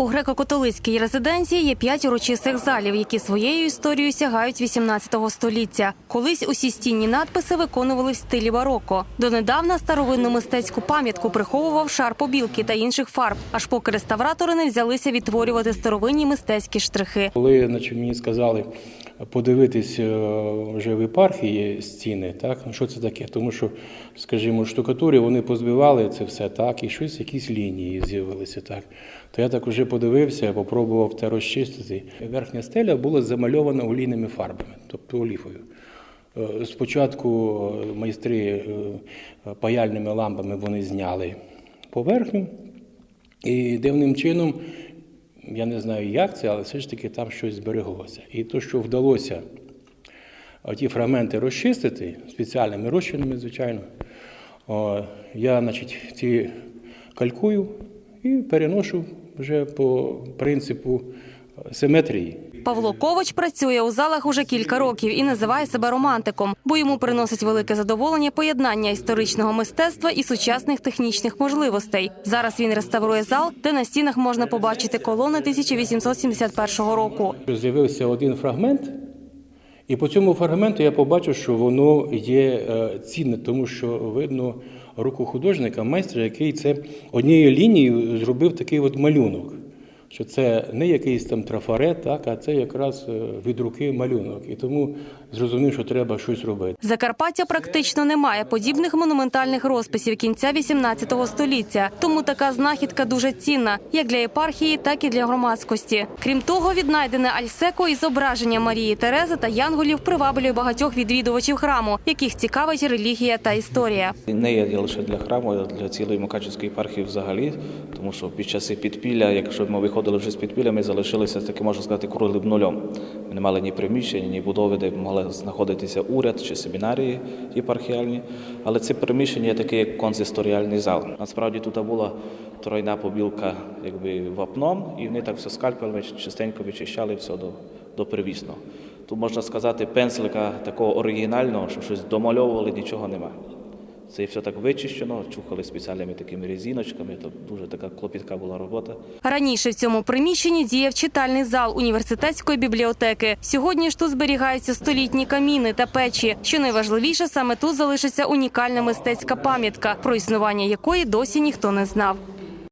У греко-католицькій резиденції є п'ять урочистих залів, які своєю історією сягають 18 століття. Колись усі стінні надписи виконували в стилі бароко. Донедавна старовинну мистецьку пам'ятку приховував шар побілки та інших фарб, аж поки реставратори не взялися відтворювати старовинні мистецькі штрихи. Коли наче мені сказали подивитись е, вже в єпархії стіни, так ну, що це таке? Тому що, скажімо, штукатури вони позбивали це все так, і щось, якісь лінії з'явилися так. То я так уже подивився, попробував те розчистити. Верхня стеля була замальована олійними фарбами, тобто оліфою. Е, Спочатку е, майстри паяльними лампами вони зняли поверхню, і дивним чином, я не знаю, як це, але все ж таки там щось збереглося. І то, що вдалося ті фрагменти розчистити спеціальними розчинами, звичайно, я значить, ці калькую і переношу вже по принципу симетрії. Павло Ковач працює у залах уже кілька років і називає себе романтиком, бо йому приносить велике задоволення поєднання історичного мистецтва і сучасних технічних можливостей. Зараз він реставрує зал, де на стінах можна побачити колони 1871 року. З'явився один фрагмент, і по цьому фрагменту я побачив, що воно є е, цінне, тому що видно руку художника, майстра, який це однією лінією зробив такий от малюнок. Що це не якийсь там трафарет, так, а це якраз е, від руки малюнок. І тому зрозумів, що треба щось робити. Закарпаття практично не має подібних монументальних розписів кінця 18 століття. Тому така знахідка дуже цінна як для єпархії, так і для громадськості. Крім того, віднайдене Альсеко і зображення Марії Терези та Янголів приваблює багатьох відвідувачів храму, яких цікавить релігія та історія. Не є лише для храму, а для цілої Мукачівської єпархії взагалі, тому що під часи підпілля, якщо ми виходили вже з підпілля, ми залишилися таки, можна сказати, круглим нульом. Ми не мали ні приміщення, ні будови, де могли знаходитися уряд чи семінарії єпархіальні. Але це приміщення є таке як консисторіальний зал. Насправді тут була тройна побілка якби вапном, і вони так все скальпелем частенько вичищали все до, до привісного. Тут можна сказати, пензлика такого оригінального, що щось домальовували, нічого немає. Це все так вичищено, чухали спеціальними такими резиночками, то дуже така клопітка була робота. Раніше в цьому приміщенні діяв читальний зал університетської бібліотеки. Сьогодні ж тут зберігаються столітні каміни та печі. Що найважливіше, саме тут залишиться унікальна мистецька пам'ятка, про існування якої досі ніхто не знав.